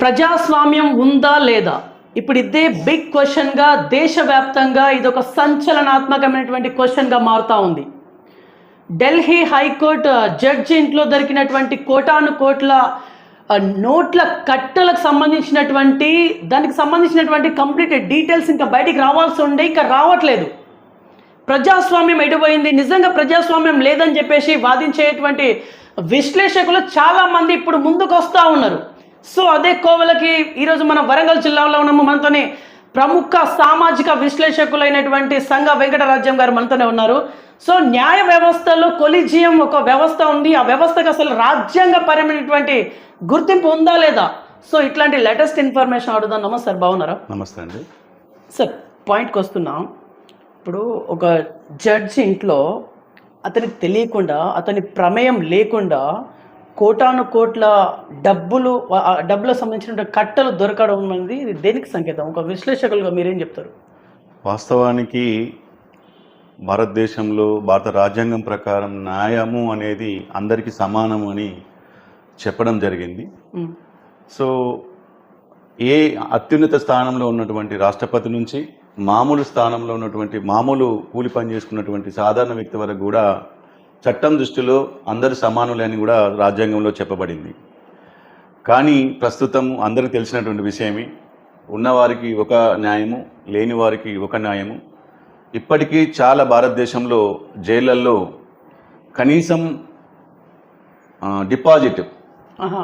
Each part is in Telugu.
ప్రజాస్వామ్యం ఉందా లేదా? ఇప్పుడు ఇదే బిగ్ క్వశ్చన్గా దేశవ్యాప్తంగా ఇది ఒక సంచలనాత్మకమైనటువంటి క్వశ్చన్గా మారుతూ ఉంది. ఢిల్లీ హైకోర్టు జడ్జి ఇంట్లో దొరికినటువంటి కోటాను కోట్ల నోట్ల కట్టలకు సంబంధించినటువంటి దానికి సంబంధించినటువంటి కంప్లీట్ డీటెయిల్స్ ఇంకా బయటికి రావాల్సి ఉండే ఇంకా రావట్లేదు. ప్రజాస్వామ్యం ఎడిపోయింది నిజంగా ప్రజాస్వామ్యం లేదని చెప్పేసి వాదించేటువంటి విశ్లేషకులు చాలామంది ఇప్పుడు ముందుకు వస్తూ ఉన్నారు. సో అదే కోవలకి ఈరోజు మన వరంగల్ జిల్లాలో ఉన్నాము మనతోనే ప్రముఖ సామాజిక విశ్లేషకులైనటువంటి సంఘ వెంకటరాజ్యం గారు మనతోనే ఉన్నారు. సో న్యాయ వ్యవస్థలో కొలిజియం ఒక వ్యవస్థ ఉంది. ఆ వ్యవస్థకు అసలు రాజ్యాంగపరమైనటువంటి గుర్తింపు ఉందా లేదా? సో ఇట్లాంటి లేటెస్ట్ ఇన్ఫర్మేషన్ అడుగుదాం. నమస్తే సార్ బాగున్నారా? నమస్తే అండి. సార్ పాయింట్కి వస్తున్నాం. ఇప్పుడు ఒక జడ్జి ఇంట్లో అతనికి తెలియకుండా అతని ప్రమేయం లేకుండా కోటాను కోట్ల డబ్బులు డబ్బులకు సంబంధించిన కట్టలు దొరకడం అనేది ఇది దేనికి సంకేతం? ఒక విశ్లేషకులుగా మీరేం చెప్తారు? వాస్తవానికి భారతదేశంలో భారత రాజ్యాంగం ప్రకారం న్యాయము అనేది అందరికీ సమానము అని చెప్పడం జరిగింది. సో ఏ అత్యున్నత స్థానంలో ఉన్నటువంటి రాష్ట్రపతి నుంచి మామూలు స్థానంలో ఉన్నటువంటి మామూలు కూలి పని చేసుకున్నటువంటి సాధారణ వ్యక్తి వరకు కూడా చట్టం దృష్టిలో అందరు సమానులే అని కూడా రాజ్యాంగంలో చెప్పబడింది. కానీ ప్రస్తుతం అందరికీ తెలిసినటువంటి విషయమే ఉన్నవారికి ఒక న్యాయము లేని వారికి ఒక న్యాయము. ఇప్పటికీ చాలా భారతదేశంలో జైళ్ళల్లో కనీసం డిపాజిట్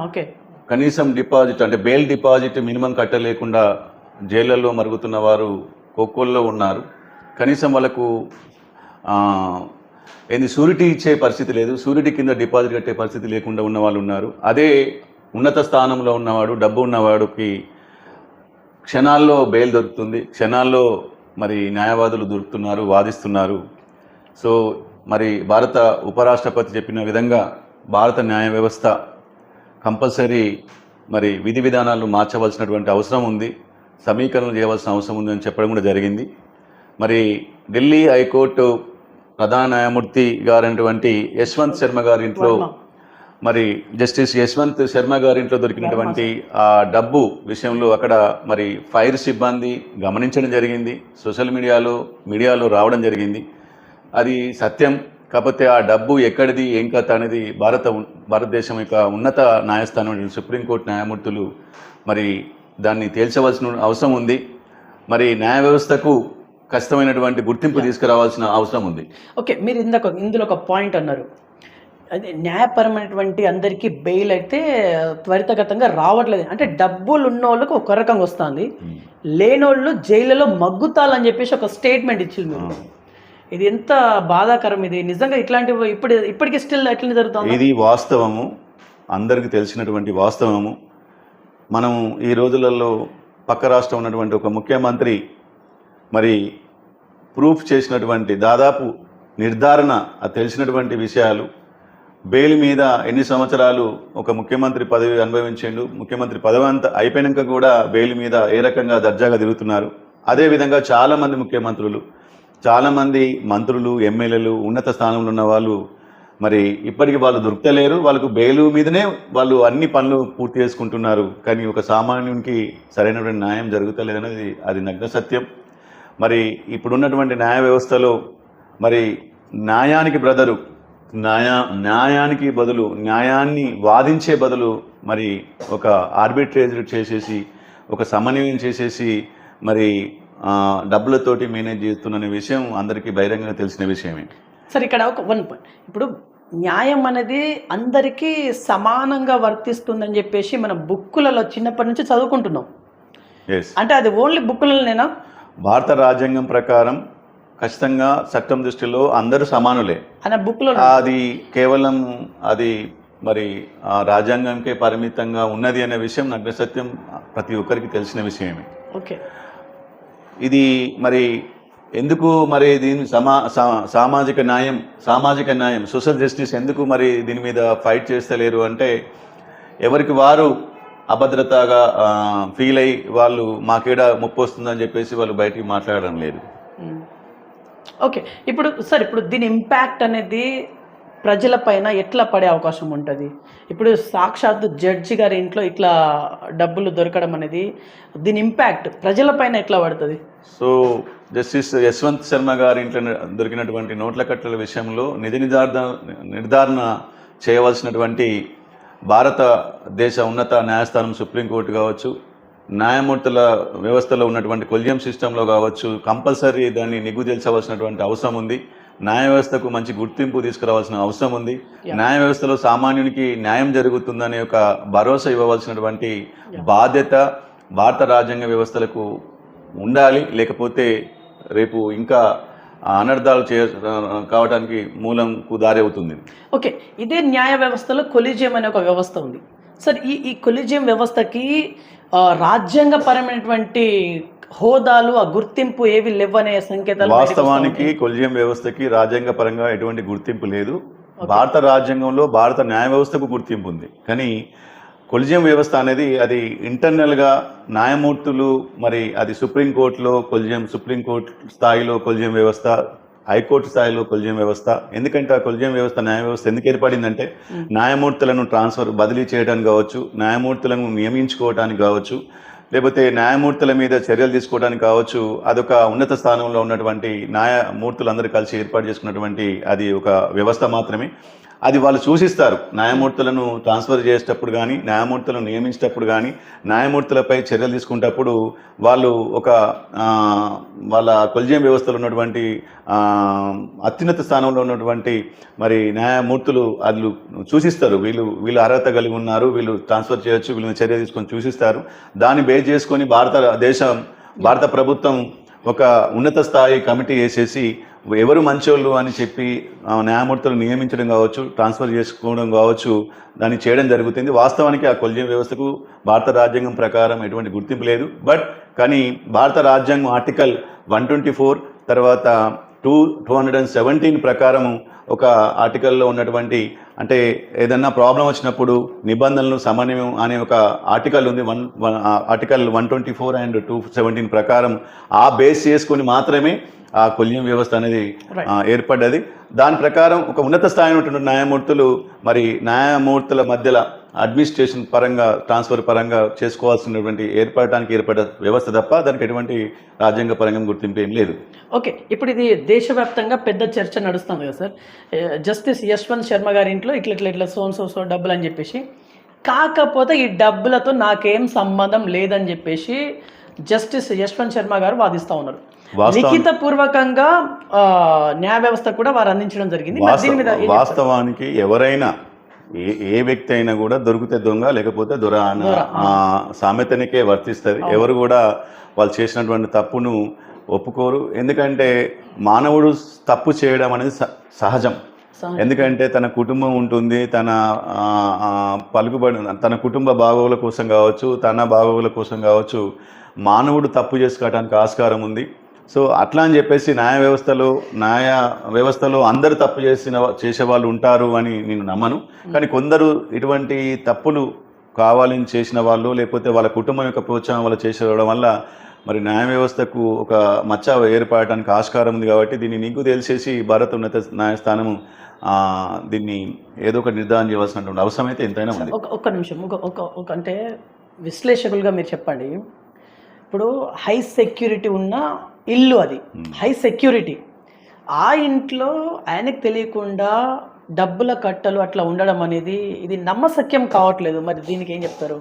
ఓకే. కనీసం డిపాజిట్ అంటే బెయిల్ డిపాజిట్ మినిమం కట్టలేకుండా జైళ్ళల్లో మరుగుతున్న వారు కోకోల్లో ఉన్నారు. కనీసం వాళ్ళకు ఏంది సూరిటీ ఇచ్చే పరిస్థితి లేదు. సూరిటీ కింద డిపాజిట్ కట్టే పరిస్థితి లేకుండా ఉన్న వాళ్ళు ఉన్నారు. అదే ఉన్నత స్థానంలో ఉన్నవాడు డబ్బు ఉన్నవాడికి క్షణాల్లో బెయిల్ దొరుకుతుంది. క్షణాల్లో మరి న్యాయవాదులు దొరుకుతున్నారు వాదిస్తున్నారు. సో మరి భారత ఉపరాష్ట్రపతి చెప్పిన విధంగా భారత న్యాయ వ్యవస్థ కంపల్సరీ మరి విధి విధానాలు మార్చవలసినటువంటి అవసరం ఉంది. సమీకరణలు చేయవలసిన అవసరం ఉంది అని చెప్పడం కూడా జరిగింది. మరి ఢిల్లీ హైకోర్టు ప్రధాన న్యాయమూర్తి గారైనటువంటి యశ్వంత్ శర్మ గారి ఇంట్లో వర్మ. మరి జస్టిస్ యశ్వంత్ శర్మ గారి ఇంట్లో దొరికినటువంటి ఆ డబ్బు విషయంలో అక్కడ మరి ఫైర్ సిబ్బంది గమనించడం జరిగింది. సోషల్ మీడియాలో మీడియాలో రావడం జరిగింది. అది సత్యం. కాకపోతే ఆ డబ్బు ఎక్కడిది ఏం కథ అనేది భారత భారతదేశం యొక్క ఉన్నత న్యాయస్థానం సుప్రీంకోర్టు న్యాయమూర్తులు మరి దాన్ని తేల్చవలసిన అవసరం ఉంది. మరి న్యాయ వ్యవస్థకు ఖచ్చితమైనటువంటి గుర్తింపు తీసుకురావాల్సిన అవసరం ఉంది. ఓకే మీరు ఇందాక ఇందులో ఒక పాయింట్ అన్నారు. అదే న్యాయపరమైనటువంటి అందరికీ బెయిల్ అయితే త్వరితగతంగా రావట్లేదు. అంటే డబ్బులు ఉన్న వాళ్ళకి ఒక రకంగా వస్తుంది. లేనోళ్ళు జైలులో మగ్గుతాలని చెప్పేసి ఒక స్టేట్మెంట్ ఇచ్చింది మీరు. ఇది ఎంత బాధాకరం ఇది? నిజంగా ఇట్లాంటివి ఇప్పుడు ఇప్పటికీ స్టిల్ ఎట్లా జరుగుతుంది? ఇది వాస్తవము. అందరికీ తెలిసినటువంటి వాస్తవము. మనం ఈ రోజులలో పక్క రాష్ట్రం ఉన్నటువంటి ఒక ముఖ్యమంత్రి మరి ప్రూఫ్ చేసినటువంటి దాదాపు నిర్ధారణ తెలిసినటువంటి విషయాలు. బెయిల్ మీద ఎన్ని సంవత్సరాలు ఒక ముఖ్యమంత్రి పదవి అనుభవించిండు ముఖ్యమంత్రి పదవి అంతా అయిపోయినాక కూడా బెయిల్ మీద ఏ రకంగా దర్జాగా తిరుగుతున్నారు. అదేవిధంగా చాలామంది ముఖ్యమంత్రులు చాలామంది మంత్రులు ఎమ్మెల్యేలు ఉన్నత స్థానంలో ఉన్న వాళ్ళు మరి ఇప్పటికి వాళ్ళు దొరుకుతలేరు వాళ్ళకు బెయిల్ మీదనే వాళ్ళు అన్ని పనులు పూర్తి చేసుకుంటున్నారు. కానీ ఒక సామాన్యునికి సరైనటువంటి న్యాయం జరుగుతలేదనేది అది నగ్న సత్యం. మరి ఇప్పుడున్నటువంటి న్యాయ వ్యవస్థలో మరి న్యాయానికి బ్రదరు న్యాయ న్యాయానికి బదులు న్యాయాన్ని వాదించే బదులు మరి ఒక ఆర్బిట్రేజ్ చేసేసి ఒక సమన్వయం చేసేసి మరి డబ్బులతోటి మేనేజ్ చేస్తున్న విషయం అందరికీ బహిరంగంగా తెలిసిన విషయమే సరే ఇక్కడ ఒక వన్ పాయింట్ ఇప్పుడు న్యాయం అనేది అందరికీ సమానంగా వర్తిస్తుందని చెప్పేసి మన బుక్కులలో చిన్నప్పటి నుంచి చదువుకుంటున్నాం. అంటే అది ఓన్లీ బుక్కులనేనా భారత రాజ్యాంగం ప్రకారం ఖచ్చితంగా చట్టం దృష్టిలో అందరూ సమానులే. అనే బుక్లో అది కేవలం అది మరి ఆ రాజ్యాంగంకే పరిమితంగా ఉన్నది అనే విషయం నగ్న సత్యం ప్రతి ఒక్కరికి తెలిసిన విషయమే. ఓకే. ఇది మరి ఎందుకు మరి దీని సమా సామాజిక న్యాయం సామాజిక న్యాయం సోషల్ జస్టిస్ ఎందుకు మరి దీని మీద ఫైట్ చేస్తలేరు అంటే ఎవరికి వారు అభద్రతగా ఫీల్ అయ్యి వాళ్ళు మాకేడ ముప్పు వస్తుందని చెప్పేసి వాళ్ళు బయటికి మాట్లాడడం లేదు. ఓకే. ఇప్పుడు సార్ ఇప్పుడు దీని ఇంపాక్ట్ అనేది ప్రజలపైన ఎట్లా పడే అవకాశం ఉంటుంది? ఇప్పుడు సాక్షాత్ జడ్జి గారి ఇంట్లో ఇట్లా డబ్బులు దొరకడం అనేది దీని ఇంపాక్ట్ ప్రజలపైన ఎట్లా పడుతుంది? సో జస్టిస్ యశ్వంత్ శర్మ గారి ఇంట్లో దొరికినటువంటి నోట్ల కట్టల విషయంలో నిధి నిర్ధారణ నిర్ధారణ చేయవలసినటువంటి భారతదేశ ఉన్నత న్యాయస్థానం సుప్రీంకోర్టు కావచ్చు న్యాయమూర్తుల వ్యవస్థలో ఉన్నటువంటి కొల్జియం సిస్టంలో కావచ్చు కంపల్సరీ దాన్ని నిగ్గు తెల్చవలసినటువంటి అవసరం ఉంది. న్యాయ వ్యవస్థకు మంచి గుర్తింపు తీసుకురావాల్సిన అవసరం ఉంది. న్యాయ వ్యవస్థలో సామాన్యునికి న్యాయం జరుగుతుందనే ఒక భరోసా ఇవ్వవలసినటువంటి బాధ్యత భారత రాజ్యాంగ వ్యవస్థలకు ఉండాలి. లేకపోతే రేపు ఇంకా అనర్థాలు చే కావడానికి మూలంకు దారి అవుతుంది. ఓకే ఇదే న్యాయ వ్యవస్థలో కొలిజియం అనే ఒక వ్యవస్థ ఉంది. సార్ ఈ ఈ కొలిజియం వ్యవస్థకి రాజ్యాంగపరమైనటువంటి హోదాలు ఆ గుర్తింపు ఏవి లేవనే సంకేతాలు వాస్తవానికి. కొలిజియం వ్యవస్థకి రాజ్యాంగ పరంగా ఎటువంటి గుర్తింపు లేదు. భారత రాజ్యాంగంలో భారత న్యాయ వ్యవస్థకు గుర్తింపు ఉంది. కానీ కొలిజియం వ్యవస్థ అనేది అది ఇంటర్నల్గా న్యాయమూర్తులు మరి అది సుప్రీంకోర్టులో కొలిజియం సుప్రీంకోర్టు స్థాయిలో కొలిజియం వ్యవస్థ హైకోర్టు స్థాయిలో కొలిజియం వ్యవస్థ ఎందుకంటే ఆ కొలిజియం వ్యవస్థ న్యాయ వ్యవస్థ ఎందుకు ఏర్పడిందంటే. న్యాయమూర్తులను ట్రాన్స్ఫర్ బదిలీ చేయడానికి కావచ్చు న్యాయమూర్తులను నియమించుకోవడానికి కావచ్చు లేకపోతే న్యాయమూర్తుల మీద చర్యలు తీసుకోవడానికి కావచ్చు అదొక ఉన్నత స్థానంలో ఉన్నటువంటి న్యాయమూర్తులందరూ కలిసి ఏర్పాటు చేసుకున్నటువంటి అది ఒక వ్యవస్థ మాత్రమే అది వాళ్ళు సూచిస్తారు. న్యాయమూర్తులను ట్రాన్స్ఫర్ చేసేటప్పుడు కానీ న్యాయమూర్తులను నియమించేటప్పుడు కానీ న్యాయమూర్తులపై చర్యలు తీసుకునేటప్పుడు వాళ్ళు ఒక వాళ్ళ కొలిజియం వ్యవస్థలో ఉన్నటువంటి అత్యున్నత స్థానంలో ఉన్నటువంటి మరి న్యాయమూర్తులు వాళ్ళు సూచిస్తారు. వీళ్ళు వీళ్ళు అర్హత కలిగి ఉన్నారు వీళ్ళు ట్రాన్స్ఫర్ చేయొచ్చు వీళ్ళని చర్య తీసుకొని సూచిస్తారు. దాన్ని బేస్ చేసుకొని భారతదేశం భారత ప్రభుత్వం ఒక ఉన్నత స్థాయి కమిటీ వేసేసి ఎవరు మంచోళ్ళు అని చెప్పి ఆ, న్యాయమూర్తులు నియమించడం కావచ్చు ట్రాన్స్ఫర్ చేసుకోవడం కావచ్చు దాన్ని చేయడం జరుగుతుంది. వాస్తవానికి ఆ కొలిజియం వ్యవస్థకు భారత రాజ్యాంగం ప్రకారం ఎటువంటి గుర్తింపు లేదు. బట్ కానీ భారత రాజ్యాంగం ఆర్టికల్ వన్ ట్వంటీ ఫోర్ తర్వాత two two hundred and seventeen ప్రకారం ఒక ఆర్టికల్లో ఉన్నటువంటి అంటే ఏదన్నా ప్రాబ్లం వచ్చినప్పుడు నిబంధనలు సమన్వయం అనే ఒక ఆర్టికల్ ఉంది one article one twenty four and two seventeen ప్రకారం ఆ బేస్ చేసుకొని మాత్రమే ఆ కొల్యం వ్యవస్థ అనేది ఏర్పడ్డది. దాని ప్రకారం ఒక ఉన్నత స్థాయి ఉన్నటువంటి న్యాయమూర్తులు మరి న్యాయమూర్తుల మధ్యలో అడ్మినిస్ట్రేషన్ పరంగా ట్రాన్స్ఫర్ పరంగా చేసుకోవాల్సినటువంటి ఏర్పడటానికి ఏర్పడ్డ వ్యవస్థ తప్ప దానికి ఎటువంటి రాజ్యాంగ పరంగా గుర్తింపు ఏం లేదు. ఓకే ఇప్పుడు ఇది దేశవ్యాప్తంగా పెద్ద చర్చ నడుస్తుంది కదా సార్. జస్టిస్ యశ్వంత్ శర్మ గారి ఇంట్లో ఇట్లా ఇట్లా ఇట్లా సోన్ సో సో డబ్బులు అని చెప్పేసి కాకపోతే ఈ డబ్బులతో నాకేం సంబంధం లేదని చెప్పేసి జస్టిస్ యశ్వంత్ శర్మ గారు వాదిస్తా ఉన్నారు. లిఖిత పూర్వకంగా న్యాయ వ్యవస్థ కూడా వారు అందించడం జరిగింది? వాస్తవానికి ఎవరైనా ఏ ఏ వ్యక్తి అయినా కూడా దొరికితే దొంగ లేకపోతే దొర అన్న సామెతనికే వర్తిస్తుంది. ఎవరు కూడా వాళ్ళు చేసినటువంటి తప్పును ఒప్పుకోరు. ఎందుకంటే మానవుడు తప్పు చేయడం అనేది స- సహజం. ఎందుకంటే తన కుటుంబం ఉంటుంది తన పలుకుబడి తన కుటుంబ బాగోగుల కోసం కావచ్చు తన బాగోగుల కోసం కావచ్చు మానవుడు తప్పు చేసుకోవడానికి ఆస్కారం ఉంది. సో అట్లా అని చెప్పేసి న్యాయ వ్యవస్థలో న్యాయ వ్యవస్థలో అందరు తప్పు చేసిన చేసే వాళ్ళు ఉంటారు అని నేను నమ్మను. కానీ కొందరు ఇటువంటి తప్పులు కావాలని చేసిన వాళ్ళు లేకపోతే వాళ్ళ కుటుంబం యొక్క ప్రోత్సాహం వల్ల చేసేయడం వల్ల మరి న్యాయ వ్యవస్థకు ఒక మచ్చ ఏర్పడటానికి ఆస్కారం ఉంది కాబట్టి దీన్ని నీకు తెలిసేసి భారత ఉన్నత న్యాయస్థానము దీన్ని ఏదో ఒక నిర్ధారణ చేయవలసినటువంటి అవసరం అయితే ఎంతైనా ఉంది. ఒక ఒక్క నిమిషం. ఒక అంటే విశ్లేషకులుగా మీరు చెప్పండి. ఇప్పుడు హై సెక్యూరిటీ ఉన్న ఇల్లు అది. హై సెక్యూరిటీ ఆ ఇంట్లో ఆయనకు తెలియకుండా డబ్బుల కట్టలు అట్లా ఉండడం అనేది ఇది నమ్మసక్యం కావట్లేదు. మరి దీనికి ఏం చెప్తారు?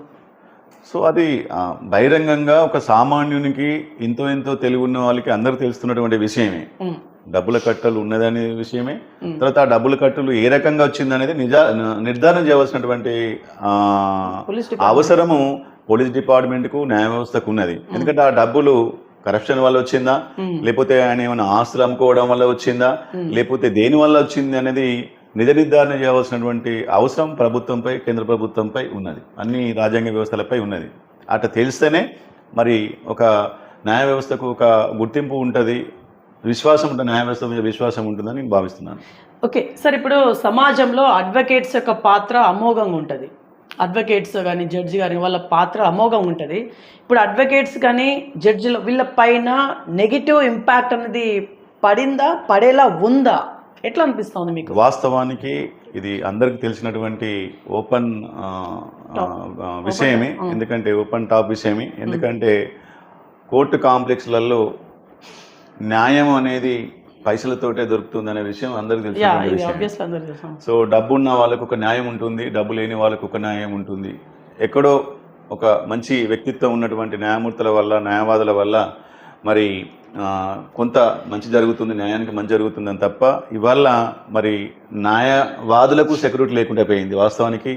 సో అది బహిరంగంగా ఒక సామాన్యునికి ఎంతో ఎంతో తెలివి ఉన్న వాళ్ళకి అందరూ తెలుస్తున్నటువంటి విషయమే. డబ్బుల కట్టలు ఉన్నదనే విషయమే. తర్వాత ఆ డబ్బుల కట్టలు ఏ రకంగా వచ్చిందనేది నిజా నిర్ధారణ చేయవలసినటువంటి ఆ, పోలీస్ డిపార్ట్మెంట్ అవసరము పోలీస్ డిపార్ట్మెంట్కు న్యాయ వ్యవస్థకు ఉన్నది. ఎందుకంటే ఆ డబ్బులు కరప్షన్ వల్ల వచ్చిందా? లేకపోతే ఆయన ఏమైనా ఆస్తులు అమ్ముకోవడం వల్ల వచ్చిందా. లేకపోతే దేని వల్ల వచ్చింది అనేది నిజ నిర్ధారణ చేయవలసినటువంటి అవసరం ప్రభుత్వంపై కేంద్ర ప్రభుత్వంపై ఉన్నది. అన్ని రాజ్యాంగ వ్యవస్థలపై ఉన్నది. అట్లా తెలిస్తేనే మరి ఒక న్యాయ వ్యవస్థకు ఒక గుర్తింపు ఉంటుంది. విశ్వాసం ఉంటుంది న్యాయ వ్యవస్థ మీద విశ్వాసం ఉంటుందని నేను భావిస్తున్నాను. ఓకే సార్ ఇప్పుడు సమాజంలో అడ్వకేట్స్ యొక్క పాత్ర అమోఘంగా ఉంటుంది. అడ్వకేట్స్ కానీ జడ్జి కానీ వాళ్ళ పాత్ర అమోఘంగా ఉంటుంది. ఇప్పుడు అడ్వకేట్స్ కానీ జడ్జిల వీళ్ళ పైన నెగిటివ్ ఇంపాక్ట్ అనేది పడిందా పడేలా ఉందా? ఎట్లా అనిపిస్తోంది మీకు? వాస్తవానికి ఇది అందరికి తెలిసినటువంటి ఓపెన్ విషయమే. ఎందుకంటే ఓపెన్ టాప్ విషయమే. ఎందుకంటే కోర్టు కాంప్లెక్స్లలో న్యాయం అనేది పైసలతోటే దొరుకుతుంది అనే విషయం. అందరికి చేస్తాం సో డబ్బున్న వాళ్ళకు ఒక న్యాయం ఉంటుంది డబ్బు లేని వాళ్ళకు ఒక న్యాయం ఉంటుంది. ఎక్కడో ఒక మంచి వ్యక్తిత్వం ఉన్నటువంటి న్యాయమూర్తుల వల్ల న్యాయవాదుల వల్ల మరి కొంత మంచి జరుగుతుంది న్యాయానికి మంచి జరుగుతుందని తప్ప ఇవాళ మరి న్యాయవాదులకు సెక్యూరిటీ లేకుండా పోయింది. వాస్తవానికి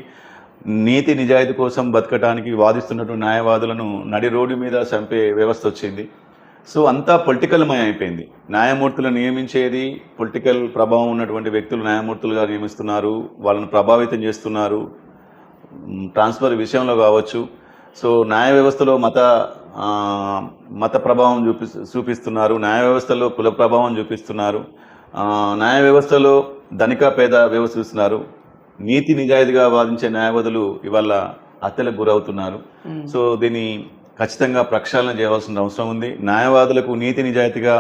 నీతి నిజాయితీ కోసం బతకడానికి వాదిస్తున్నటువంటి న్యాయవాదులను నడి రోడ్డు మీద చంపే వ్యవస్థ వచ్చింది. సో అంతా పొలిటికల్ మయం అయిపోయింది. న్యాయమూర్తులు నియమించేది పొలిటికల్ ప్రభావం ఉన్నటువంటి వ్యక్తులు న్యాయమూర్తులుగా నియమిస్తున్నారు వాళ్ళని ప్రభావితం చేస్తున్నారు ట్రాన్స్ఫర్ విషయంలో కావచ్చు. సో న్యాయ వ్యవస్థలో మత మత ప్రభావం చూపి చూపిస్తున్నారు న్యాయ వ్యవస్థలో కుల ప్రభావం చూపిస్తున్నారు న్యాయ వ్యవస్థలో ధనిక పేద వ్యవస్థ చూస్తున్నారు. నీతి నిజాయితీగా వాదించే న్యాయవాదులు ఇవాళ హత్యలకు గురవుతున్నారు. సో దీన్ని ఖచ్చితంగా ప్రక్షాళన చేయవలసిన అవసరం ఉంది. న్యాయవాదులకు నీతి నిజాయితీగా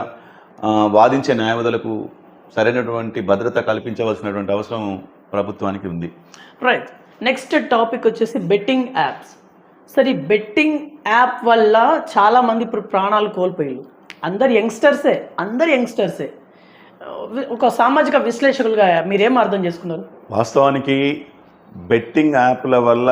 వాదించే న్యాయవాదులకు సరైనటువంటి భద్రత కల్పించవలసినటువంటి అవసరం ప్రభుత్వానికి ఉంది. రైట్ నెక్స్ట్ టాపిక్ వచ్చేసి బెట్టింగ్ యాప్స్ సరే ఈ బెట్టింగ్ యాప్ వల్ల చాలా మంది ఇప్పుడు ప్రాణాలు కోల్పోయారు అందరు యంగ్స్టర్సే అందరు యంగ్స్టర్సే ఒక సామాజిక విశ్లేషకులుగా మీరేం అర్థం చేసుకున్నారు? వాస్తవానికి బెట్టింగ్ యాప్ల వల్ల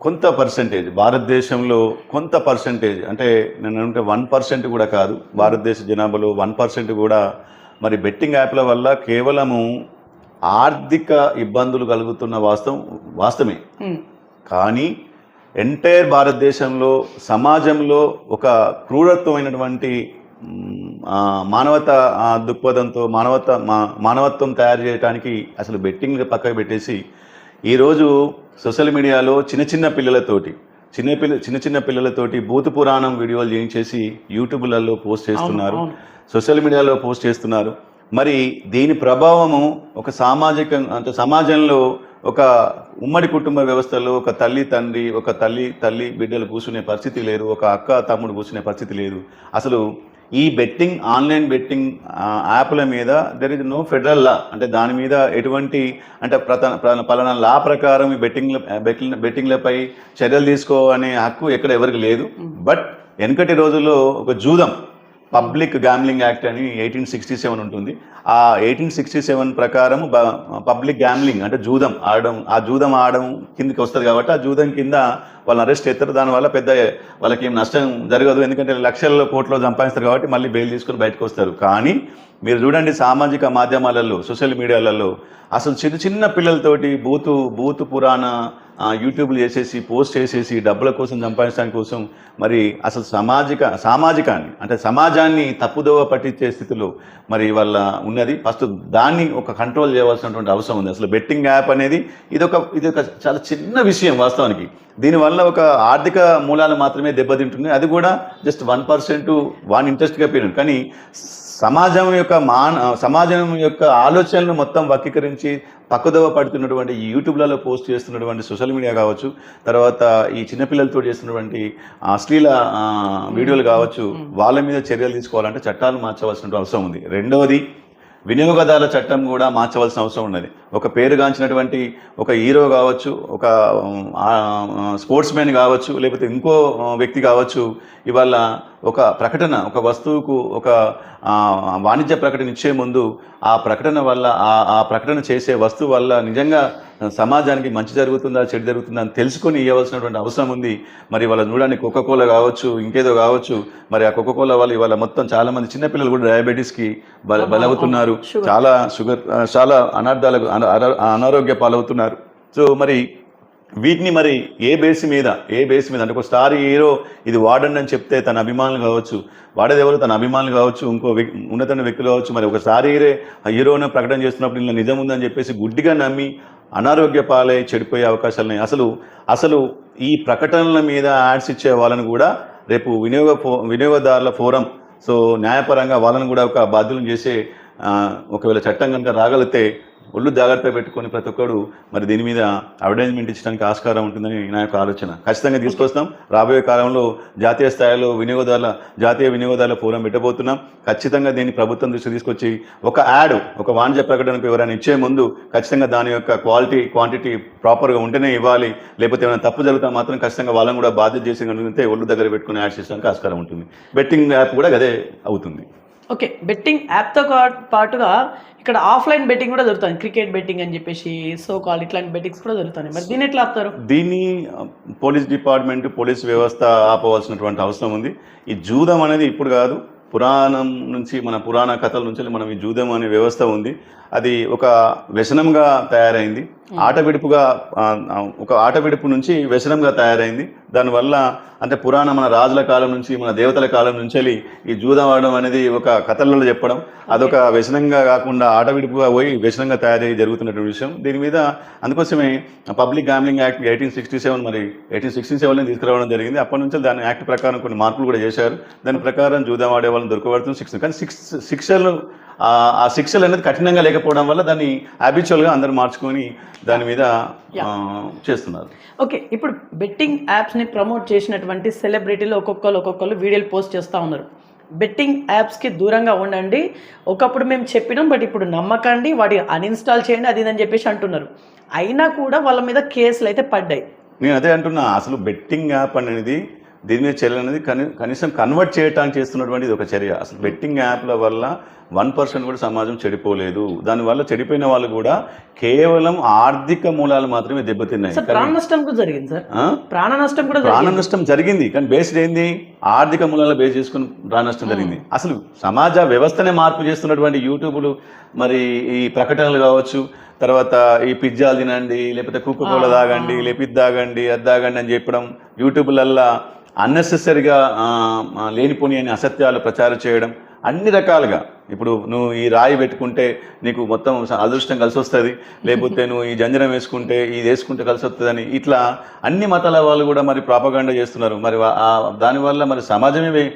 కొంత పర్సంటేజ్ భారతదేశంలో కొంత పర్సంటేజ్ అంటే నేను అంటే వన్ పర్సెంట్ కూడా కాదు. భారతదేశ జనాభాలో వన్ పర్సెంట్ కూడా. మరి బెట్టింగ్ యాప్ల వల్ల కేవలము ఆర్థిక ఇబ్బందులు కలుగుతున్న వాస్తవం వాస్తవమే. Hmm. కానీ ఎంటైర్ భారతదేశంలో సమాజంలో ఒక క్రూరత్వమైనటువంటి మానవత దృక్పథంతో మానవత మా- మానవత్వం తయారు చేయడానికి అసలు బెట్టింగ్ పక్కకు పెట్టేసి ఈరోజు సోషల్ మీడియాలో చిన్న చిన్న పిల్లలతోటి చిన్న పిల్ల చిన్న చిన్న పిల్లలతోటి భూత పురాణం వీడియోలు చేయించేసి యూట్యూబ్లలో పోస్ట్ చేస్తున్నారు. సోషల్ మీడియాలో పోస్ట్ చేస్తున్నారు. మరి దీని ప్రభావము ఒక సామాజిక అంటే సమాజంలో ఒక ఉమ్మడి కుటుంబ వ్యవస్థలో ఒక తల్లి తండ్రి ఒక తల్లి తల్లి బిడ్డలు కూర్చునే పరిస్థితి లేదు ఒక అక్క తమ్ముడు కూర్చునే పరిస్థితి లేదు. అసలు ఈ బెట్టింగ్ ఆన్లైన్ బెట్టింగ్ యాప్ల మీద there is no federal law అంటే దాని మీద ఎటువంటి అంటే ప్రత ప్ర- పలానా లా ప్రకారం ఈ బెట్టింగ్ బెట్టింగ్ బెట్టింగ్లపై చర్యలు తీసుకో అనే హక్కు ఎక్కడ ఎవరికి లేదు. బట్ వెనకటి రోజుల్లో ఒక జూదం పబ్లిక్ గ్యామ్లింగ్ యాక్ట్ అని ఎయిటీన్ సిక్స్టీ సెవెన్ ఉంటుంది. ఆ ఎయిటీన్ సిక్స్టీ సెవెన్ ప్రకారం పబ్లిక్ గ్యామ్లింగ్ అంటే జూదం ఆడడం ఆ జూదం ఆడడం కిందకి వస్తుంది కాబట్టి ఆ జూదం కింద వాళ్ళని అరెస్ట్ చేస్తారు. దానివల్ల పెద్ద వాళ్ళకి ఏం నష్టం జరగదు. ఎందుకంటే లక్షల్లో కోట్లో సంపాదిస్తారు కాబట్టి మళ్ళీ బెయిల్ తీసుకొని బయటకు వస్తారు. కానీ మీరు చూడండి సామాజిక మాధ్యమాలలో సోషల్ మీడియాలలో అసలు చిన్న చిన్న పిల్లలతోటి బూతు బూతు పురాణ యూట్యూబ్లు చేసేసి పోస్ట్ చేసేసి డబ్బుల కోసం సంపాదించడానికి కోసం మరి అసలు సామాజిక సామాజికాన్ని అంటే సమాజాన్ని తప్పుదోవ పట్టించే స్థితిలో మరి వాళ్ళ ఉన్నది. ఫస్ట్ దాన్ని ఒక కంట్రోల్ చేయవలసినటువంటి అవసరం ఉంది. అసలు బెట్టింగ్ యాప్ అనేది ఇది ఒక ఇది ఒక చాలా చిన్న విషయం వాస్తవానికి. దీనివల్ల ఒక ఆర్థిక మూలాలు మాత్రమే దెబ్బతింటుంది అది కూడా జస్ట్ వన్ పర్సెంట్ వన్ ఇంట్రెస్ట్గా పెరిగింది. కానీ సమాజం యొక్క మాన సమాజం యొక్క ఆలోచనలు మొత్తం వక్రీకరించి పక్కదోవ పడుతున్నటువంటి ఈ యూట్యూబ్లలో పోస్ట్ చేస్తున్నటువంటి సోషల్ మీడియా కావచ్చు తర్వాత ఈ చిన్నపిల్లలతో చేస్తున్నటువంటి అశ్లీల వీడియోలు కావచ్చు వాళ్ళ మీద చర్యలు తీసుకోవాలంటే చట్టాలు మార్చవలసిన అవసరం ఉంది. రెండవది వినియోగదారుల చట్టం కూడా మార్చవలసిన అవసరం ఉన్నది. ఒక పేరుగాంచినటువంటి ఒక హీరో కావచ్చు ఒక స్పోర్ట్స్ మ్యాన్ కావచ్చు లేకపోతే ఇంకో వ్యక్తి కావచ్చు ఇవాళ ఒక ప్రకటన ఒక వస్తువుకు ఒక వాణిజ్య ప్రకటన ఇచ్చే ముందు ఆ ప్రకటన వల్ల ఆ ఆ ప్రకటన చేసే వస్తువు వల్ల నిజంగా సమాజానికి మంచి జరుగుతుందా చెడు జరుగుతుందా అని తెలుసుకొని ఇవ్వవలసినటువంటి అవసరం ఉంది. మరి వాళ్ళ చూడండి కోకోకోలా కావచ్చు ఇంకేదో కావచ్చు. మరి ఆ కోకోకోలా వల్ల ఇవాళ మొత్తం చాలా మంది చిన్నపిల్లలు కూడా డయాబెటీస్కి బల బలవుతున్నారు. చాలా షుగర్ చాలా అనర్థాలకు అన- అన- అనారోగ్య పాలవుతున్నారు. సో మరి వీటిని మరి ఏ బేస్ మీద ఏ బేస్ మీద? అంటే ఒక స్టార్ హీరో ఇది వాడండి అని చెప్తే తన అభిమానులు కావచ్చు వాడేది ఎవరు? తన అభిమానులు కావచ్చు ఇంకో వ్యక్- ఉన్నతమైన వ్యక్తులు కావచ్చు. మరి ఒక స్టార్ హీరే హీరోను ప్రకటన చేస్తున్నప్పుడు ఇలా నిజం ఉందని చెప్పేసి గుడ్డిగా నమ్మి అనారోగ్య పాలై చెడిపోయే అవకాశాలు ఉన్నాయి. అసలు అసలు ఈ ప్రకటనల మీద యాడ్స్ ఇచ్చే వాళ్ళని కూడా రేపు వినియోగ ఫో వినియోగదారుల ఫోరం సో న్యాయపరంగా వాళ్ళని కూడా ఒక బాధ్యులను చేసే ఒకవేళ చట్టం కనుక రాగలిగితే ఒళ్ళు జాగ్రత్త పెట్టుకొని ప్రతి ఒక్కడు మరి దీని మీద అడ్వర్టైజ్మెంట్ ఇచ్చడానికి ఆస్కారం ఉంటుందని నా యొక్క ఆలోచన. ఖచ్చితంగా తీసుకొస్తాం. రాబోయే కాలంలో జాతీయ స్థాయిలో వినియోగదారుల జాతీయ వినియోగదారుల ఫోరం పెట్టబోతున్నాం. ఖచ్చితంగా దీన్ని ప్రభుత్వం దృష్టి తీసుకొచ్చి ఒక యాడ్ ఒక వాణిజ్య ప్రకటనకు ఎవరైనా ఇచ్చే ముందు ఖచ్చితంగా దాని యొక్క క్వాలిటీ క్వాంటిటీ ప్రాపర్గా ఉంటేనే ఇవ్వాలి. లేకపోతే ఏమైనా తప్పు జరుగుతా మాత్రం ఖచ్చితంగా వాళ్ళని కూడా బాధ్యత చేసి కనుకుంటే ఒళ్ళు దగ్గర పెట్టుకుని యాడ్ చేసడానికి ఆస్కారం ఉంటుంది. బెట్టింగ్ యాప్ కూడా అదే అవుతుంది. ఓకే బెట్టింగ్ యాప్తో పాటుగా ఇక్కడ ఆఫ్లైన్ బెట్టింగ్ కూడా దొరుకుతుంది. క్రికెట్ బెట్టింగ్ అని చెప్పేసి సో కాల్ ఇట్లాంటి బెట్టింగ్స్ కూడా దొరుకుతాయి. మరి దీన్ని ఎట్లా ఆపుతారు? దీన్ని పోలీస్ డిపార్ట్మెంట్ పోలీస్ వ్యవస్థ ఆపవలసినటువంటి అవసరం ఉంది. ఈ జూదం అనేది ఇప్పుడు కాదు. పురాణం నుంచి మన పురాణ కథల నుంచి మనం ఈ జూదం అనే వ్యవస్థ ఉంది. అది ఒక వ్యసనంగా తయారైంది. ఆట విడుపుగా ఒక ఆట విడుపు నుంచి వ్యసనంగా తయారైంది. దానివల్ల అంటే పురాణ మన రాజుల కాలం నుంచి మన దేవతల కాలం నుంచి వెళ్ళి ఈ జూదం ఆడడం అనేది ఒక కథలలో చెప్పడం. అదొక వ్యసనంగా కాకుండా ఆట విడుపుగా పోయి వ్యసనంగా తయారయ్యి జరుగుతున్నటువంటి విషయం. దీని మీద అందుకోసమే public gambling act eighteen sixty seven మరి ఎయిటీన్ సిక్స్టీ సెవెన్ తీసుకురావడం జరిగింది. అప్పటి నుంచి దాని యాక్ట్ ప్రకారం కొన్ని మార్పులు కూడా చేశారు. దాని ప్రకారం జూదం ఆడే వాళ్ళని దొరకబడుతుంది. శిక్ష కానీ సిక్స్ శిక్షలు ఆ శిక్షలు అనేది కఠినంగా లేకపోవడం వల్ల దాన్ని హ్యాబిచువల్గా అందరూ మార్చుకొని దాని మీద చేస్తున్నారు. ఓకే ఇప్పుడు బెట్టింగ్ యాప్స్ని ప్రమోట్ చేసినటువంటి సెలబ్రిటీలు ఒక్కొక్కరు ఒక్కొక్కరు వీడియోలు పోస్ట్ చేస్తూ ఉన్నారు. బెట్టింగ్ యాప్స్కి దూరంగా ఉండండి. ఒకప్పుడు మేము చెప్పినాం బట్ ఇప్పుడు నమ్మకండి వాటి అన్ఇన్స్టాల్ చేయండి అది ఇది అని చెప్పేసి అంటున్నారు. అయినా కూడా వాళ్ళ మీద కేసులు అయితే పడ్డాయి. నేను అదే అంటున్నా అసలు బెట్టింగ్ యాప్ అనేది దీని మీద చర్య అనేది కని కనీసం కన్వర్ట్ చేయడానికి చేస్తున్నటువంటి ఇది ఒక చర్య. అసలు బెట్టింగ్ యాప్ల వల్ల వన్ పర్సెంట్ కూడా సమాజం చెడిపోలేదు. దానివల్ల చెడిపోయిన వాళ్ళు కూడా కేవలం ఆర్థిక మూలాలు మాత్రమే దెబ్బతిన్నాయి. ప్రాణ నష్టం కూడా జరిగింది సార్? ప్రాణ నష్టం కూడా ప్రాణ నష్టం జరిగింది. కానీ బేస్డ్ ఏంది? ఆర్థిక మూలాల బేస్ చేసుకుని ప్రాణ నష్టం జరిగింది అసలు సమాజ వ్యవస్థనే మార్పు చేస్తున్నటువంటి యూట్యూబ్లు మరి ఈ ప్రకటనలు కావచ్చు తర్వాత ఈ పిజ్జాలు తినండి లేకపోతే కుక్క కోల తాగండి లేకపోతే ఇది తాగండి అది తాగండి అని చెప్పడం యూట్యూబ్లల్లా అన్నెసెసరీగా లేనిపోని అని అసత్యాలు ప్రచారం చేయడం అన్ని రకాలుగా. ఇప్పుడు నువ్వు ఈ రాయి పెట్టుకుంటే నీకు మొత్తం స- అదృష్టం కలిసి వస్తుంది లేకపోతే నువ్వు ఈ జంజనం వేసుకుంటే ఇది వేసుకుంటే కలిసి వస్తుందని ఇట్లా అన్ని మతాల వాళ్ళు కూడా మరి ప్రాపగాండ చేస్తున్నారు. మరి దానివల్ల మరి సమాజమే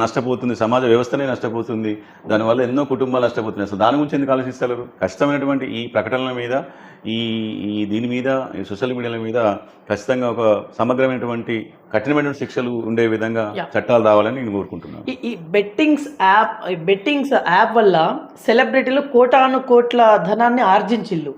నష్టపోతుంది. సమాజ వ్యవస్థనే నష్టపోతుంది. దానివల్ల ఎన్నో కుటుంబాలు నష్టపోతున్నాయి. అసలు దాని గురించి ఎందుకు ఆలోచిస్తారు కష్టమైనటువంటి ఈ ప్రకటనల మీద ఈ ఈ దీని మీద ఈ సోషల్ మీడియాల మీద ఖచ్చితంగా ఒక సమగ్రమైనటువంటి కఠినమైనటువంటి శిక్షలు ఉండే విధంగా. చట్టాలు రావాలని నేను కోరుకుంటున్నాను ఈ బెట్టింగ్స్ యాప్ బెట్టింగ్స్ యాప్ వల్ల సెలబ్రిటీలు కోటాను కోట్ల ధనాన్ని ఆర్జించిల్లు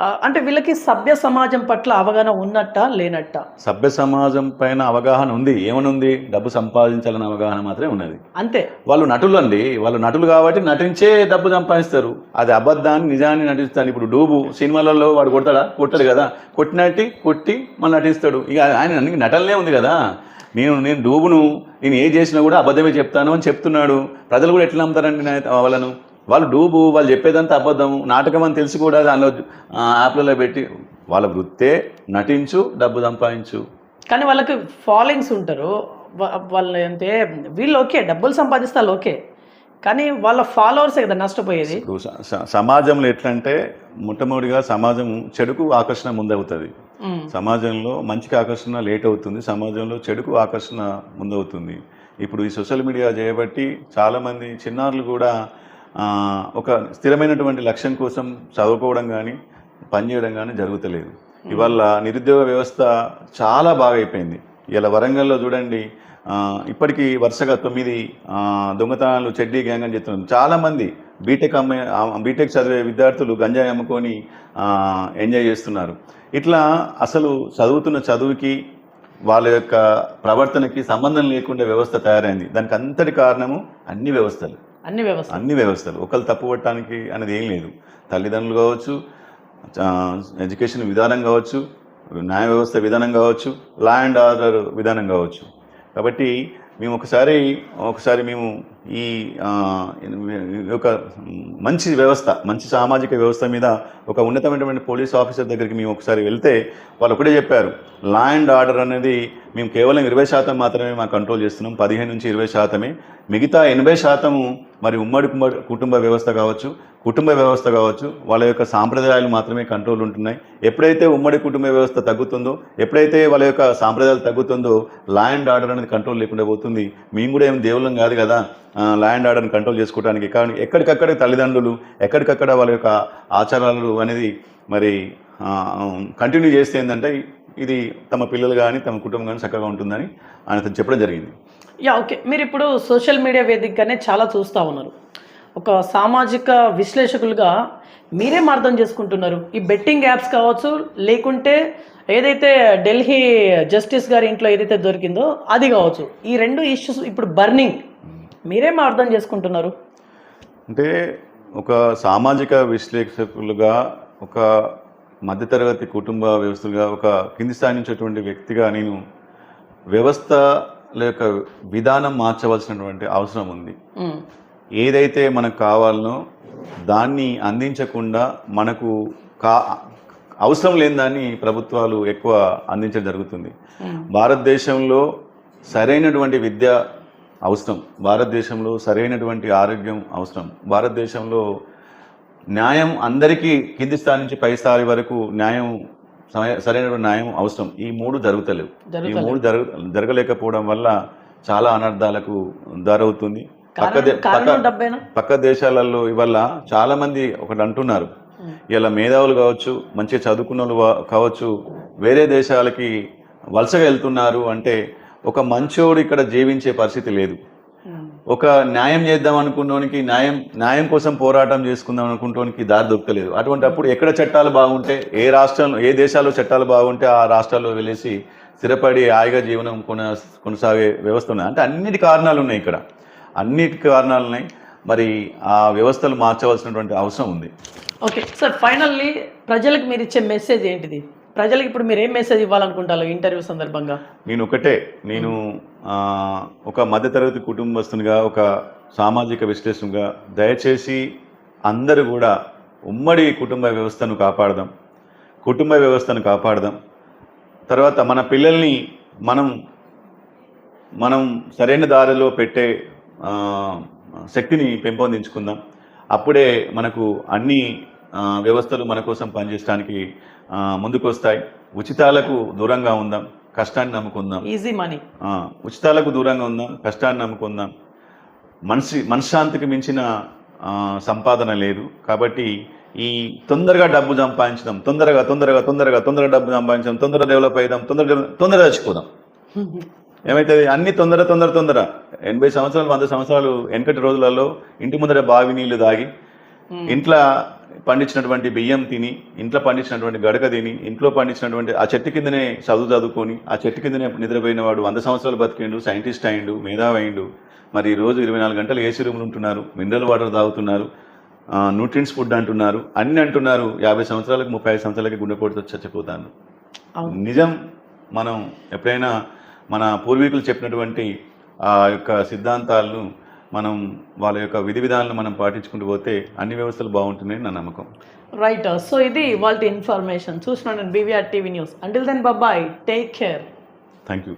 అంటే వీళ్ళకి సభ్య సమాజం పట్ల అవగాహన ఉన్నట్ట లేనట్ట? సభ్య సమాజం పైన అవగాహన ఉంది. ఏమనుంది? డబ్బు సంపాదించాలన్న అవగాహన మాత్రమే ఉన్నది. అంతే. వాళ్ళు నటులు అండి వాళ్ళు నటులు కాబట్టి నటించే డబ్బు సంపాదిస్తారు. అది అబద్ధాన్ని నిజాన్ని నటిస్తాను. ఇప్పుడు డూబు సినిమాలలో వాడు కొడతాడా? కొట్టాడు కదా. కొట్టినట్టి కొట్టి మళ్ళీ నటిస్తాడు. ఇక ఆయన నటనలే ఉంది కదా. నేను నేను డూబును. నేను ఏ చేసినా కూడా అబద్ధమే చెప్తాను అని చెప్తున్నాడు. ప్రజలు కూడా ఎట్లా నమ్ముతారండి నా- వాళ్ళను? వాళ్ళు డూబు వాళ్ళు చెప్పేదంతా అబద్ధం నాటకం అని తెలిసి కూడా దానిలో యాప్లలో పెట్టి వాళ్ళ వృత్తే నటించు డబ్బు సంపాదించు. కానీ వాళ్ళకి ఫాలోయింగ్స్ ఉంటారు. వాళ్ళు అంటే వీళ్ళు ఓకే డబ్బులు సంపాదిస్తే ఓకే. కానీ వాళ్ళ ఫాలోవర్సే కదా నష్టపోయేది. సమాజంలో ఎట్లంటే మొట్టమొదటిగా సమాజం చెడుకు ఆకర్షణ ముందవుతుంది. సమాజంలో మంచికి ఆకర్షణ లేట్ అవుతుంది సమాజంలో చెడుకు ఆకర్షణ ముందవుతుంది. ఇప్పుడు ఈ సోషల్ మీడియా చేయబట్టి చాలామంది చిన్నారులు కూడా ఒక స్థిరమైనటువంటి లక్ష్యం కోసం చదువుకోవడం కానీ పనిచేయడం కానీ జరుగుతలేదు. ఇవాళ నిరుద్యోగ వ్యవస్థ చాలా బాగా అయిపోయింది ఇలా వరంగల్లో చూడండి ఇప్పటికీ వరుసగా తొమ్మిది దొంగతనాలు చెడ్డీ గ్యాంగ్ అని చెప్తున్నారు. చాలామంది బీటెక్ అమ్మే బీటెక్ చదివే విద్యార్థులు గంజాయి అమ్ముకొని ఎంజాయ్ చేస్తున్నారు. ఇట్లా అసలు చదువుతున్న చదువుకి వాళ్ళ యొక్క ప్రవర్తనకి సంబంధం లేకుండా వ్యవస్థ తయారైంది. దానికి అంతటి కారణము అన్ని వ్యవస్థలు. అన్ని వ్యవస్థ అన్ని వ్యవస్థలు. ఒకళ్ళు తప్పు పట్టడానికి అనేది ఏం లేదు. తల్లిదండ్రులు కావచ్చు ఎడ్యుకేషన్ విధానం కావచ్చు న్యాయ వ్యవస్థ విధానం కావచ్చు లా అండ్ ఆర్డర్ విధానం కావచ్చు. కాబట్టి మేము ఒకసారి ఒకసారి మేము ఈ ఈ ఒక మంచి వ్యవస్థ మంచి సామాజిక వ్యవస్థ మీద ఒక ఉన్నతమైనటువంటి పోలీస్ ఆఫీసర్ దగ్గరికి మేము ఒకసారి వెళ్తే వాళ్ళు ఒకటే చెప్పారు. లా అండ్ ఆర్డర్ అనేది మేము కేవలం ఇరవై శాతం మాత్రమే మా కంట్రోల్ చేస్తున్నాం. పదిహేను నుంచి ఇరవై శాతమే. మిగతా ఎనభై శాతము మరి ఉమ్మడి కుమ్మడి కుటుంబ వ్యవస్థ కావచ్చు కుటుంబ వ్యవస్థ కావచ్చు వాళ్ళ యొక్క సాంప్రదాయాలు మాత్రమే కంట్రోల్ ఉంటున్నాయి. ఎప్పుడైతే ఉమ్మడి కుటుంబ వ్యవస్థ తగ్గుతుందో ఎప్పుడైతే వాళ్ళ యొక్క సాంప్రదాయాలు తగ్గుతుందో లా అండ్ ఆర్డర్ అనేది కంట్రోల్ లేకుండా పోతుంది. మేము కూడా ఏం దేవుళ్ళం కాదు కదా లా అండ్ ఆర్డర్ని కంట్రోల్ చేసుకోవడానికి కానీ ఎక్కడికక్కడ తల్లిదండ్రులు ఎక్కడికక్కడ వాళ్ళ యొక్క ఆచారాలు అనేది మరి కంటిన్యూ చేస్తే ఏంటంటే ఇది తమ పిల్లలు కానీ తమ కుటుంబం కానీ చక్కగా ఉంటుందని ఆయన చెప్పడం జరిగింది. Yeah okay. మీరు ఇప్పుడు సోషల్ మీడియా వేదికగానే చాలా చూస్తూ ఉన్నారు. ఒక సామాజిక విశ్లేషకులుగా మీరేం అర్థం చేసుకుంటున్నారు? ఈ బెట్టింగ్ యాప్స్ కావచ్చు లేకుంటే ఏదైతే ఢిల్లీ జస్టిస్ గారి ఇంట్లో ఏదైతే దొరికిందో అది కావచ్చు ఈ రెండు ఇష్యూస్ ఇప్పుడు బర్నింగ్. మీరేం అర్థం చేసుకుంటున్నారు? అంటే ఒక సామాజిక విశ్లేషకులుగా ఒక మధ్యతరగతి కుటుంబ వ్యవస్థలుగా ఒక కింది స్థాయి నుంచేటువంటి వ్యక్తిగా నేను వ్యవస్థ లేక విధానం మార్చవలసినటువంటి అవసరం ఉంది. ఏదైతే మనకు కావాలనో దాన్ని అందించకుండా మనకు కా అవసరం లేని దాన్ని ప్రభుత్వాలు ఎక్కువ అందించడం జరుగుతుంది. భారతదేశంలో సరైనటువంటి విద్య అవసరం భారతదేశంలో సరైనటువంటి ఆరోగ్యం అవసరం భారతదేశంలో న్యాయం అందరికీ కింది స్థాయి నుంచి పై స్థాయి వరకు న్యాయం సరైనటువంటి న్యాయం అవసరం ఈ మూడు జరుగుతలేవు ఈ. మూడు జరగ జరగలేకపోవడం వల్ల చాలా అనర్థాలకు దారవుతుంది పక్క పక్క దేశాలలో ఇవల్ల చాలా మంది ఒకటి అంటున్నారు. ఇలా మేధావులు కావచ్చు మంచిగా చదువుకున్న వాళ్ళు కావచ్చు వేరే దేశాలకి వలసగా వెళ్తున్నారు అంటే ఒక మంచోడు ఇక్కడ జీవించే పరిస్థితి లేదు. ఒక న్యాయం చేద్దాం అనుకున్నోనికి న్యాయం న్యాయం కోసం పోరాటం చేసుకుందాం అనుకుంటోనికి దారి దొరకలేదు. అటువంటి అప్పుడు ఎక్కడ చట్టాలు బాగుంటే ఏ రాష్ట్రంలో ఏ దేశాల్లో చట్టాలు బాగుంటే ఆ రాష్ట్రాల్లో వెళ్ళేసి స్థిరపడి హాయిగా జీవనం కొన కొనసాగే వ్యవస్థ ఉన్నాయి అంటే అన్నిటి కారణాలు ఉన్నాయి ఇక్కడ. అన్నిటి కారణాలు ఉన్నాయి. మరి ఆ వ్యవస్థలు మార్చవలసినటువంటి అవసరం ఉంది. ఓకే. సార్ ఫైనల్లీ ప్రజలకు మీరు ఇచ్చే మెసేజ్ ఏంటిది? ప్రజలకు ఇప్పుడు మీరు ఏం మెసేజ్ ఇవ్వాలనుకుంటారు ఇంటర్వ్యూ సందర్భంగా? నేను ఒకటే. నేను ఒక మధ్యతరగతి కుటుంబస్తునిగా ఒక సామాజిక విశ్లేషణగా దయచేసి అందరూ కూడా ఉమ్మడి కుటుంబ వ్యవస్థను కాపాడదాం. కుటుంబ వ్యవస్థను కాపాడదాం. తర్వాత మన పిల్లల్ని మనం మనం సరైన దారిలో పెట్టే శక్తిని పెంపొందించుకుందాం. అప్పుడే మనకు అన్ని వ్యవస్థలు మన కోసం పనిచేయడానికి ముందుకొస్తాయి. ముందుకు వస్తాయి ఉచితాలకు దూరంగా ఉందాం. కష్టాన్ని నమ్ముకుందాం. ఈజీ మనీ ఉచితాలకు దూరంగా ఉందాం కష్టాన్ని నమ్ముకుందాం. మనిషి మనశ్శాంతికి మించిన సంపాదన లేదు. కాబట్టి ఈ తొందరగా డబ్బు సంపాదించడం తొందరగా తొందరగా తొందరగా తొందరగా డబ్బు సంపాదించడం తొందరగా డెవలప్ అయ్యాం తొందరగా తొందరగా చచ్చిపోదాం ఏమైతుంది? అన్ని తొందర తొందర తొందర. ఎనభై సంవత్సరాలు వంద సంవత్సరాలు వెనకటి రోజులలో ఇంటి ముందర బావి నీళ్ళు దాగి ఇంట్లో పండించినటువంటి బియ్యం తిని ఇంట్లో పండించినటువంటి గడక తిని ఇంట్లో పండించినటువంటి ఆ చెట్టు కిందనే చదువు చదువుకొని ఆ చెట్టు కిందనే నిద్రపోయిన వాడు వంద సంవత్సరాలు బతికిండు సైంటిస్ట్ అయిండు మేధావి అయిండు. మరి ఈ రోజు ఇరవై నాలుగు గంటలు ఏసీ రూమ్లు ఉంటున్నారు మినరల్ వాటర్ తాగుతున్నారు న్యూట్రిన్స్ ఫుడ్ అంటున్నారు అన్ని అంటున్నారు. యాభై సంవత్సరాలకు ముప్పై ఐదు సంవత్సరాలకి గుండెపోటుతో చచ్చిపోతాను. నిజం మనం ఎప్పుడైనా మన పూర్వీకులు చెప్పినటువంటి ఆ యొక్క సిద్ధాంతాలను మనం వాళ్ళ యొక్క విధి విధానాలను మనం పాటించుకుంటూ పోతే అన్ని వ్యవస్థలు బాగుంటున్నాయని నా నమ్మకం. రైట్ సో ఇది వాళ్ళ ఇన్ఫర్మేషన్. చూసినాను BVR TV news until then bye take care thank you